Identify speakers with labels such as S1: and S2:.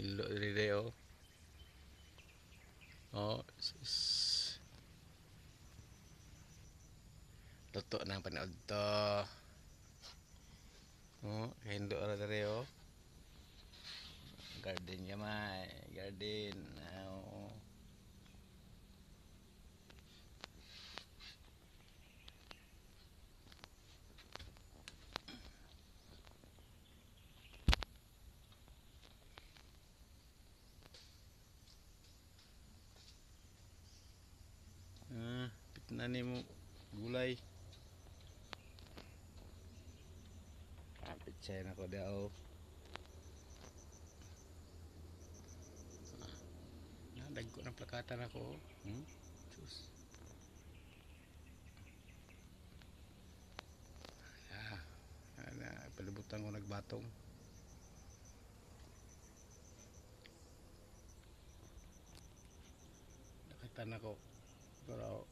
S1: Diri oh. Luto na ang panood to. Oh, hindo diri oh. Garden gamay, garden. Ah, Oo. Ah, pitna ni mo gulay. Kapit siya na ko daw. Nadag ko ng plakatan ako. Hmm? Sus. Ah, ana, palibutan ko nagbatong. Nakita na ko. Pero